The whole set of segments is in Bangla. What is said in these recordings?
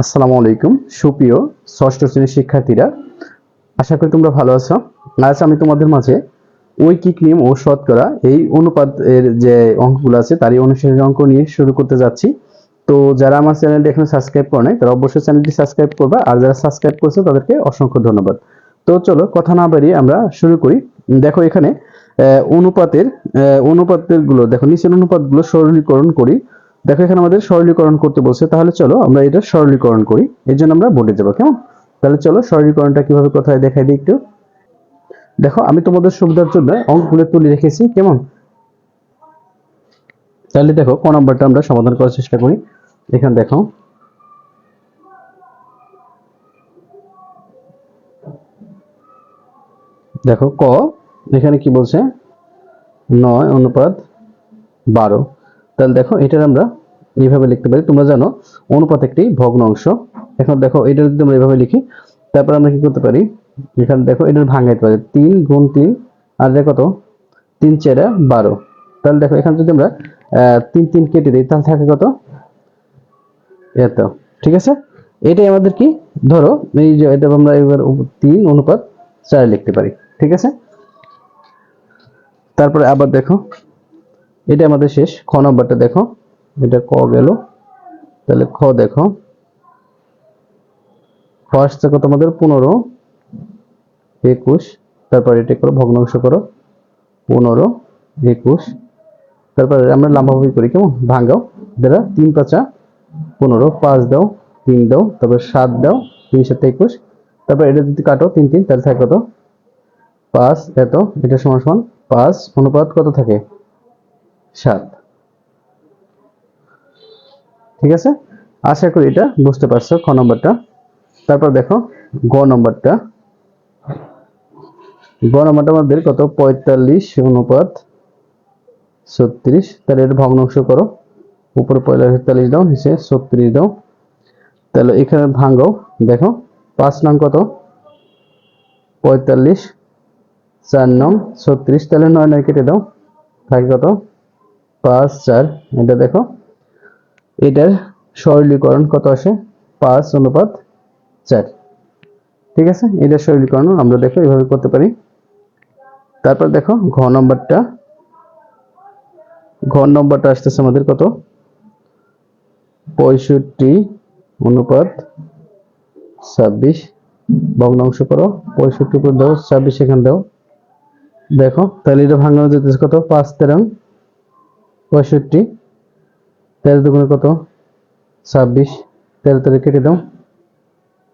আসসালামু আলাইকুম। সুপ্রিয় ষষ্ঠ শ্রেণির শিক্ষার্থীরা, আশা করি তোমরা ভালো আছো। আজ আমি তোমাদের মাঝে ঐকিক নিয়ম ও শতকরা এই অনুপাতের যে অঙ্কগুলো আছে, তারই অনুসারী অঙ্ক নিয়ে শুরু করতে যাচ্ছি। তো যারা আমার চ্যানেলটি এখনও সাবস্ক্রাইব করে নাই, তারা অবশ্যই চ্যানেলটি সাবস্ক্রাইব করবা। আর যারা সাবস্ক্রাইব করছে, তাদেরকে অসংখ্য ধন্যবাদ। তো চলো, কথা না বাড়িয়ে আমরা শুরু করি। দেখো এখানে অনুপাতের অনুপাতেরগুলো দেখো নিচের অনুপাতগুলো সরলীকরণ করি। দেখো এখানে আমাদের সরলীকরণ করতে বলছে, তাহলে চলো আমরা এটা সরলীকরণ করি। এর জন্য আমরা বোর্ডে যাব, কেমন? তাহলে চলো সরলীকরণটা কীভাবে কোথায় দেখাই দিই একটু। দেখো, আমি তোমাদের সুবিধার জন্য অঙ্কগুলো তুলে রেখেছি, কেমন? তাহলে দেখো, ক নম্বরটা আমরা সমাধান করার চেষ্টা করি। এখানে দেখো। দেখো, ক, এখানে কি বলছে? নয়, অনুপাত বারো। তাহলে দেখো এটার আমরা এইভাবে লিখতে পারি। তোমরা জানো, অনুপাত একটি ভগ্ন অংশ। এখন দেখো, এটা যদি আমরা এইভাবে লিখি, তারপর আমরা কি করতে পারি? এখানে দেখো, এটার ভাঙাইতে পারি। তিন গুণ তিন, আর দেখো কত তিন চেরা বারো। তাহলে দেখো, এখানে যদি আমরা তিন তিন কেটে দিই, তাহলে থাকে কত? এত, ঠিক আছে? এটাই আমাদের কি? ধরো, এই যে এটা আমরা এবার তিন অনুপাত চার লিখতে পারি, ঠিক আছে? তারপরে আবার দেখো এটা আমাদের শেষ। খ নম্বরটা দেখো। এটা ক গেল। তাহলে খ দেখো। খ আসছে কত আমাদের? পনেরো। একুশ। তারপর এটা করো, ভগ্নাংশ করো। পনেরো। একুশ। তারপরে আমরা লাম্বাভাবি করি, কেমন? ভাঙ্গাও দ্বারা তিন পাঁচা, পনেরো। পাঁচ দাও, তিন দাও, তারপর সাত দাও, তিন সাথে একুশ। তারপর এটা যদি কাটো, তিন তিন, তাহলে থাকে কত? পাঁচ, এত। এটা সমান সমান পাঁচ। অনুপাত কত থাকে? সাত। ঠিক আছে? আশা করি এটা বুঝতে পারছ খ নম্বরটা। তারপর দেখো, গ নম্বরটা। গ নম্বরটা আমাদের কত? পঁয়তাল্লিশ, অনুপাত ছত্রিশ। তাহলে এটা ভগ্নাংশ করো। উপরে পঁয়তাল্লিশ দাও, নিচে ছত্রিশ দাও। তাহলে এখানে ভাঙ্গো দেখো, পাঁচ নং কত? পঁয়তাল্লিশ, চার নং, ছত্রিশ। তাহলে নয় নয় কেটে দাও। থাকে কত? পাঁচ, চার, এটা দেখো। এটার সরলীকরণ কত আসে? পাঁচ অনুপাত চার। ঠিক আছে? এটার সরলীকরণ আমরা দেখো, এভাবে করতে পারি। তারপর দেখো, ঘ নম্বরটা। ঘ নম্বরটা আসতেছে আমাদের কত? পঁয়ষট্টি অনুপাত ছাব্বিশ। ভগ্নাংশ করো পঁয়ষট্টি করে দাও ছাব্বিশ এখানে দাও। দেখো, তাহলে এটা ভাঙানো যেতেছে কত? পাঁচ তেরং। পঁয়ষট্টি, তেরো দুগুণে কত? ছাব্বিশ, তেরো তেরো কেটে দাও।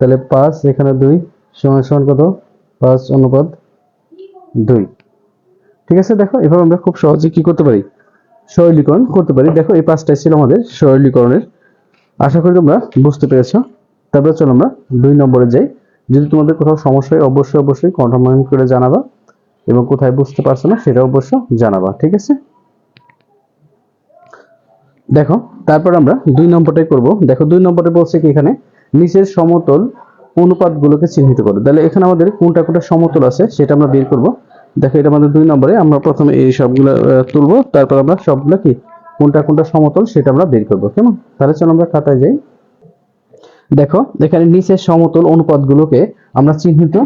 তাহলে পাঁচ, এখানে দুই, সমান সমান কত? পাঁচ অনুপাত দুই। ঠিক আছে, দেখো, এভাবে আমরা খুব সহজে কি করতে পারি? সরলীকরণ করতে পারি। দেখো, এই পাঁচটাই ছিল আমাদের সরলীকরণের। আশা করি তোমরা বুঝতে পেরেছ। তারপরে চলো আমরা দুই নম্বরে যাই। যদি তোমাদের কোথাও সমস্যা হয়, অবশ্যই অবশ্যই কমেন্ট করে জানাবা এবং কোথায় বুঝতে পারছ না সেটা অবশ্য জানাবা। ঠিক আছে? দেখো, তারপর আমরা দুই নম্বরটাই করব। দেখো, দুই নম্বরে বলছে কি এখানে? নিচের সমতল অনুপাতগুলোকে চিহ্নিত করো। তাহলে এখানে আমাদের কোনটা কোনটা সমতল আছে সেটা আমরা বের করব। দেখো, এটা আমাদের দুই নম্বরে। আমরা প্রথমে এই সবগুলো তুলবো। তারপর আমরা সবগুলো কি? কোনটা কোনটা সমতল সেটা আমরা বের করব। কেমন? তাহলে চলো আমরা খাতায় যাই। দেখো, এখানে নিচের সমতল অনুপাতগুলোকে আমরা চিহ্নিত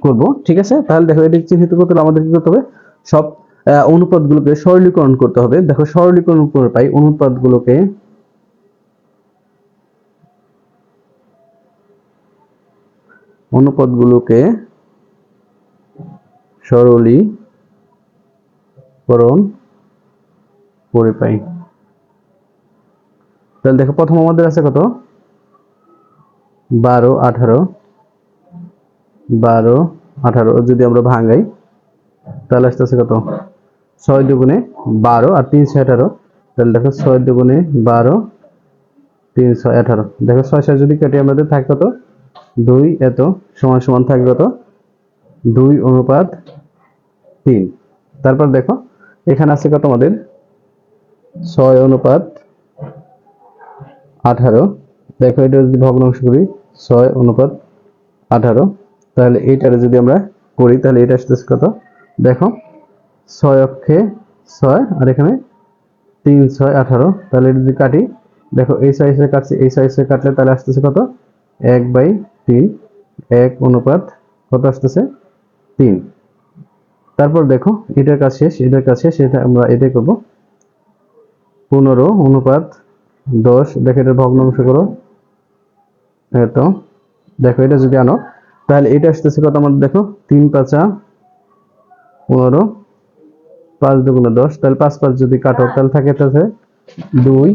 করব। ঠিক আছে? তাহলে দেখো এটি চিহ্নিত করতে হলে আমাদের কি করতে হবে? সব অনুপাতগুলোকে সরলীকরণ করতে হবে। দেখো, সরলীকরণ করে পাই অনুপাতগুলোকে অনুপাতগুলোকে সরলীকরণ করে পাই। তাহলে দেখো, প্রথম আমাদের আছে কত? বারো, আঠারো বারো, আঠারো। যদি আমরা ভাঙাই, তাহলে আসতেছে কত? ছয় দুগুণে বারো আর তিনশো আঠারো। তাহলে দেখো ছয় দুগুণে বারো তিনশো আঠারো। দেখো ছয় ছয় যদি কেটে আমাদের থাকে কত? দুই এত সমান সমান থাকে কত? দুই অনুপাত তিন। তারপর দেখো, এখানে আছে কত আমাদের? ছয় অনুপাত আঠারো। দেখো এটা যদি ভগ্নাংশ করি, ছয় অনুপাত আঠারো। তাহলে এইটারে যদি আমরা করি, তাহলে এটা আসতেছে কত? দেখো ছয় অক্ষে ছয়, আর এখানে তিন, ছয়, আঠারো। তাহলে যদি কাটি, দেখো এই সাইজে কাটছে, এই সাইজে কাটলে তাহলে আসতেছে কত? এক বাই তিন। এক অনুপাত কত আসতেছে? তিন। তারপর দেখো, এটার কাজ শেষ, এটার কাজ শেষ, এটা আমরা এটাই করব। পনেরো অনুপাত দশ। দেখো এটা ভগ্নাংশ করো। এত। দেখো এটা যদি আনো, তাহলে এটা আসতেছে কত আমাদের? দেখো, তিন পাঁচা পনেরো। পাঁচ দুগুণে দশ তাহলে পাঁচ পাঁচ যদি কাটো তাহলে থাকে তাহলে দুই।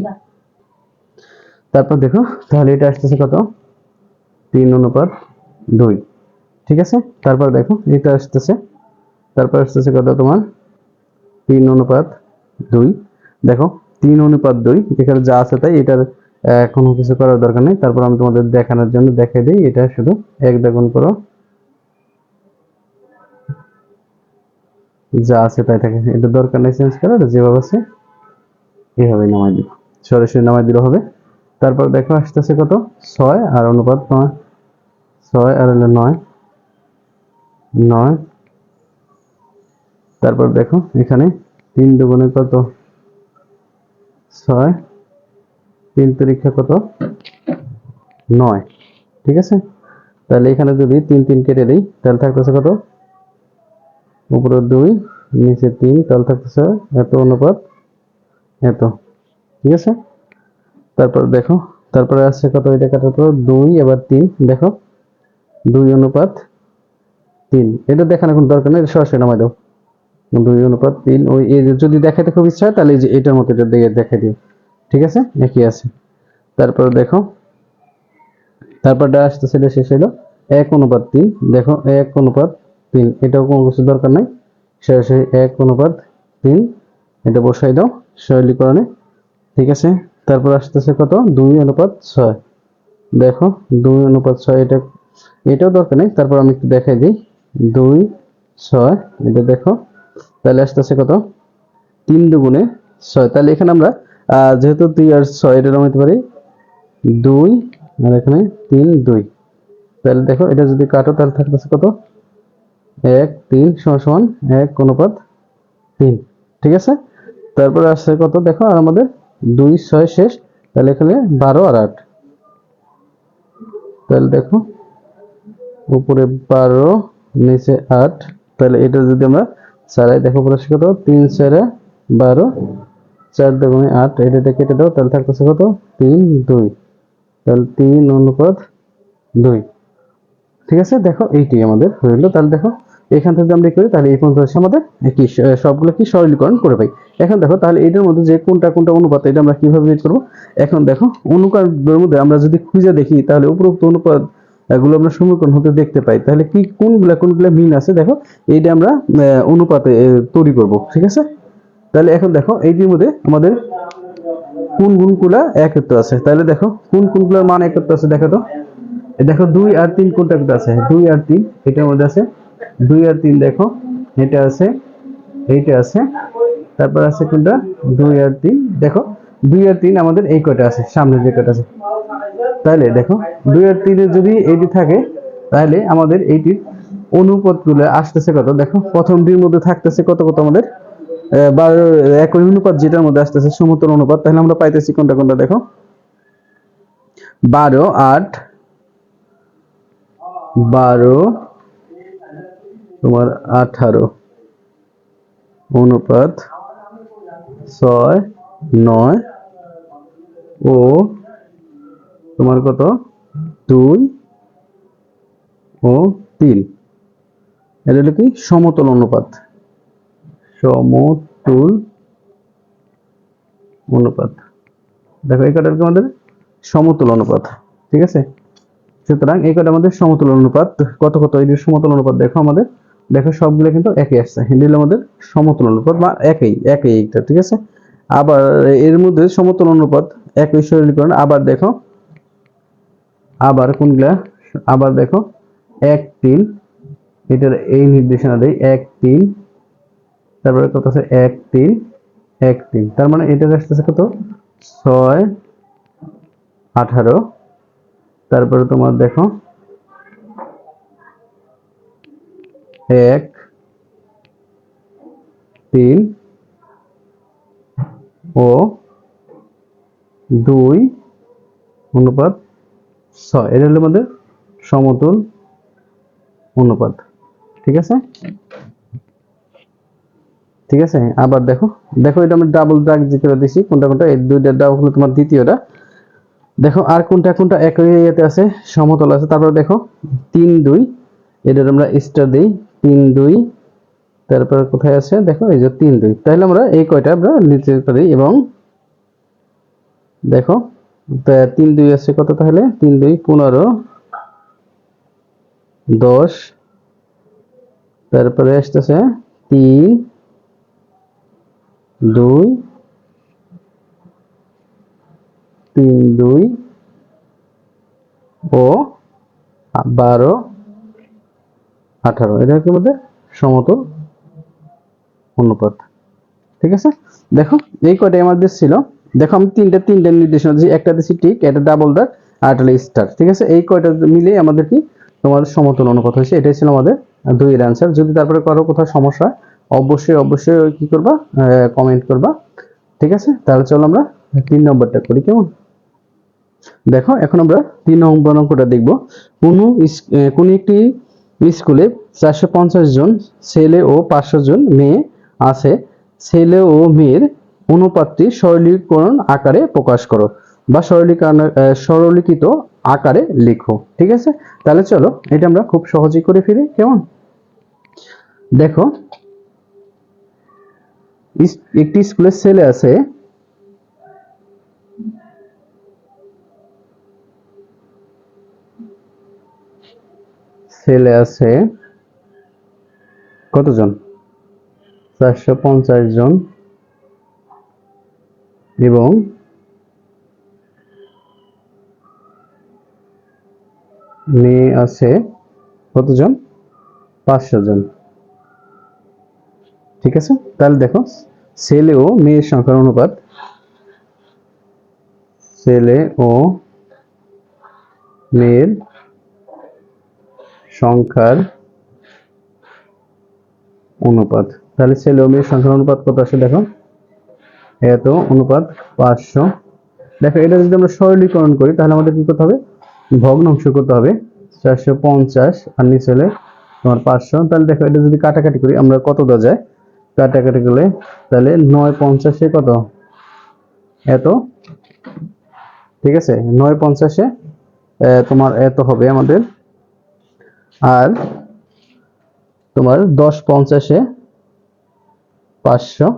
তারপর দেখো তাহলে এটা আসতেছে কত? তিন অনুপাত দুই। ঠিক আছে? তারপর দেখো এটা আসতেছে। তারপর আসতেছে কত তোমার? তিন অনুপাত দুই। দেখো তিন অনুপাত দুই এখানে যা আছে তাই এটার কোনো কিছু করার দরকার নেই। তারপর আমি তোমাদের দেখানোর জন্য দেখাই দিই এটা শুধু এক দ্বিগুণ করো। যা আছে তাই থাকে। এটা দরকার নেই চেঞ্জ করার, যেভাবে আছে এইভাবে নামাই দিব। সরাসরি নামাই দিলে হবে। তারপর দেখো আসতেছে কত? ছয় আর অনুপাত নয় ছয় আর হলো নয়। নয়। তারপর দেখো এখানে তিন দুগুণে কত? ছয়। তিন পরীক্ষা কত? নয়। ঠিক আছে? তাহলে এখানে যদি তিন তিন কেটে দিই, তাহলে থাকতেছে কত? উপরে দুই নিচে তিন, তাহলে থাকতেছে এত অনুপাত, এত। ঠিক আছে? তারপর দেখো, তারপরে আছে কত এটা কাটার পর? দুই, এবার তিন। দেখো, দুই অনুপাত তিন। এটা দেখানো কোনো দরকার নেই সরাসরি নামাই দাও। দুই অনুপাত তিন, ওই যদি দেখাতে খুব ইচ্ছা হয়, তাহলে যে এটার মতো এটা দিয়ে দেখাই দিও। ঠিক আছে? একই আছে। তারপর দেখো, তারপরটা আসতেছে, এটা শেষ হলো এক অনুপাত তিন। দেখো, এক অনুপাত তিন, এটাও কোনো কিছু দরকার নাই। সরাসরি এক অনুপাত তিন, এটা বসাই দাও শৈলীকরণে ঠিক আছে? তারপর আসতেছে কত? দুই অনুপাত ছয়। দেখো, দুই অনুপাত ছয়, এটা, এটাও দরকার নেই। তারপর আমি একটু দেখাই দিই। দুই, ছয়, এটা দেখো। তাহলে আসতেছে কত? তিন দুগুণে ছয়। তাহলে এখানে আমরা যেহেতু দুই আর ছয়, এটা নামাইতে পারি। দুই, আর এখানে তিন, দুই। তাহলে দেখো, এটা যদি কাটো, তাহলে থাকতেছে কত? এক, তিন, সমান সমান এক অনুপাত তিন। ঠিক আছে? তারপরে আসছে কত? দেখো, আর আমাদের দুই, ছয়, শেষ। তাহলে এখানে বারো আর আট। তাহলে দেখো, উপরে বারো, নিচে আট। তাহলে এটা যদি আমরা চারাই দেখো আসছে কত? তিন, চারে বারো, চার দুগুণে আট। এটা কেটে দাও, তাহলে থাকতেছে কত? তিন, দুই। তাহলে তিন অনুপাত দুই। ঠিক আছে? দেখো, এইটাই আমাদের হইল। তাহলে দেখো এখান থেকে আমরা করি, তাহলে এই পর্যন্ত হচ্ছে আমাদের কি সবগুলো কি সরলীকরণ করে পাই। এখন দেখো, তাহলে এটার মধ্যে যে কোনটা কোনটা অনুপাত, এটা আমরা কীভাবে বের করব? এখন দেখো অনুপাতের মধ্যে আমরা যদি খুঁজে দেখি, তাহলে উপরোক্ত অনুপাত এগুলো আমরা সমীকরণ হতে দেখতে পাই। তাহলে কি, কোনগুলা কোনগুলা মিন আছে? দেখো, এইটা আমরা অনুপাতে তৈরি করব, ঠিক আছে? তাহলে এখন দেখো, এইটির মধ্যে আমাদের কোন গুণগুলা একত্র আছে? তাহলে দেখো, কোন কোনগুলোর মান একত্র আছে, দেখো তো। দেখো, দুই আর তিন কোনটা আছে? দুই আর তিন, এটার মধ্যে আছে দুই আর তিন দেখো এটা আছে এইটা আছে, তারপর আছে কোনটা? দুই আর তিন, দেখো, দুই আর তিন আমাদের এই কয়টা আছে, সামনে যে কয়টা আছে। তাহলে দেখো, দুই আর তিনের যদি এইটি থাকে, তাহলে আমাদের এইটির অনুপাতগুলো আসতেছে কত? দেখো, প্রথমটির মধ্যে থাকতেছে কত কত আমাদের? বারো, একই অনুপাত যেটার মধ্যে আসতেছে সমতল অনুপাত, তাহলে আমরা পাইতেছি কোনটা কোনটা দেখো? বারো, আট, বারো তোমার আঠারো। অনুপাত ছয়, নয় ও তোমার কত? দুই ও তিন। এটা হলো কি? সমতল অনুপাত। সমতুল অনুপাত। দেখো, এই কটা আমাদের? সমতুল অনুপাত। ঠিক আছে? সুতরাং এই কটা আমাদের সমতুল অনুপাত। কত কত? এই সমতুল অনুপাত দেখো আমাদের। দেখো সবগুলো কিন্তু একই আসছে হ্যান্ডেল আমাদের সমতুল অনুপাত বা একই একই এইটা, ঠিক আছে? আবার এর মধ্যে সমতুল অনুপাত একই সরলীকরণ, আবার দেখো, আবার কোনগুলা? আবার দেখো, এক, তিন, এটার এই নির্দেশনা দেয় এক, তিন, তারপরে কত আছে? এক, তিন এক, তিন, তার মানে এটা আসতেছে কত? ছয়, আঠারো, তারপরে তোমার দেখো এক, তিন ও দুই অনুপাত ছয়। এটা হলো আমাদের সমতুল অনুপাত। ঠিক আছে? ঠিক আছে? আবার দেখো। দেখো এটা আমি ডাবল দাগ করে দিছি, কোনটা কোনটা? এই দুইটা দাগ হলো তোমার দ্বিতীয়টা। দেখো আর কোনটা কোনটা একই ইয়েতে আছে, সমতল আছে। তারপর দেখো তিন দুই, এটার আমরা স্টার দিই। তিন দুই, তারপর কোথায় আছে? দেখো, এই যে তিন দুই। তাহলে আমরা এই কয়টা আমরা নিতে পারি এবং দেখো তিন দুই আছে কত তাহলে? তিন দুই, পনেরো, দশ, তারপরে আসতেছে তিন, দুই তিন দুই, ও, বারো আঠারো। এটা কি মধ্যে সমতল অনুপাত। ঠিক আছে? দেখো, এই কয়টাই আমাদের ছিল। দেখো, আমি তিনটা তিনটা নির্দেশনা দিচ্ছি একটা দিচ্ছি টিক একটা ডাবল দাগ আর একটা স্টার ঠিক আছে? এই কয়টা মিলে আমাদের কি? তোমার সমতল অনুপাত হয়েছে। এটাই ছিল আমাদের দুইয়ের অ্যান্সার যদি তারপরে কারও কোথাও সমস্যা অবশ্যই অবশ্যই কি করবা? কমেন্ট করবা। ঠিক আছে? তাহলে চলো আমরা তিন নম্বরটা করি, কেমন? দেখো, এখন আমরা তিন নম্বর অঙ্কটা দেখব। কোন কোন একটি স্কুলে চারশো পঞ্চাশ জন ছেলে ও পাঁচশো জন মেয়ে আছে। ছেলে ও মেয়ের অনুপাতটি সরলীকরণ আকারে প্রকাশ করো বা সরলীকরণ সরলীকৃত আকারে লিখো, ঠিক আছে? তাহলে চলো, এটা আমরা খুব সহজেই করে ফিরি কেমন? দেখো একটি স্কুলের ছেলে আছে ছেলে আছে। কতজন? চারশো পঞ্চাশ জন। এবং মেয়ে আছে কতজন? পাঁচশো জন। ঠিক আছে? তাহলে দেখো, ছেলে ও মেয়ের সংখ্যার অনুপাত। ছেলে ও মেয়ের সংখ্যার অনুপাত। তাহলে ছেলে ও মেয়ের সংখ্যার অনুপাত কত আসে দেখো? এত অনুপাত পাঁচশো। দেখো, এটা যদি আমরা সরলীকরণ করি, তাহলে আমাদের কি করতে হবে? ভগ্নাংশ করতে হবে। চারশো পঞ্চাশ, আর নিচে হলে তোমার পাঁচশো। তাহলে দেখো, এটা যদি কাটাকাটি করি, আমরা কত দেওয়া যায়? কাটাকাটি করলে তাহলে নয় পঞ্চাশে কত? এত। ঠিক আছে? নয় পঞ্চাশে তোমার এত হবে আমাদের আর তোমার দশ পঞ্চাশে পাঁচশো।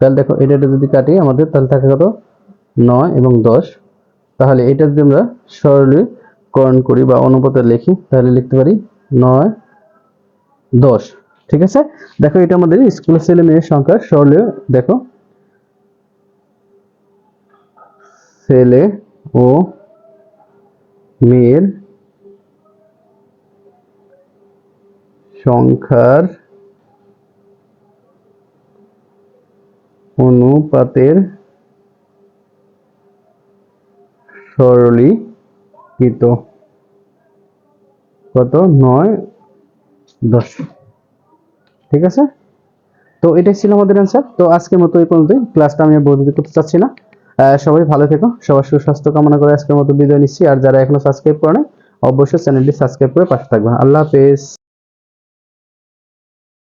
তাহলে দেখো, এটা যদি কাটি আমাদের, তাহলে থাকে কত? নয় এবং দশ। তাহলে এটা যদি আমরা সরলীকরণ করি বা অনুপাতে লিখি, তাহলে লিখতে পারি নয়, দশ। ঠিক আছে? দেখো, এটা আমাদের স্কুলের ছেলে মেয়ের সংখ্যা সরলীয় দেখো। ছেলে ও মেয়ের সংখ্যার অনুপাতের সরলীকৃত। কত? নয়, দশ। ঠিক আছে? তো এটাই ছিল আমাদের অ্যান্সার তো আজকের মতো এই পর্যন্তই। ক্লাসটা আমি বর্ধিত করতে চাচ্ছি না। সবাই ভালো থেকো। সবার সুস্বাস্থ্য কামনা করে আজকের মতো বিদায় নিচ্ছি। আর যারা এখনও সাবস্ক্রাইব করে অবশ্যই চ্যানেলটি সাবস্ক্রাইব করে পাশে থাকবেন আল্লাহ হাফেজ।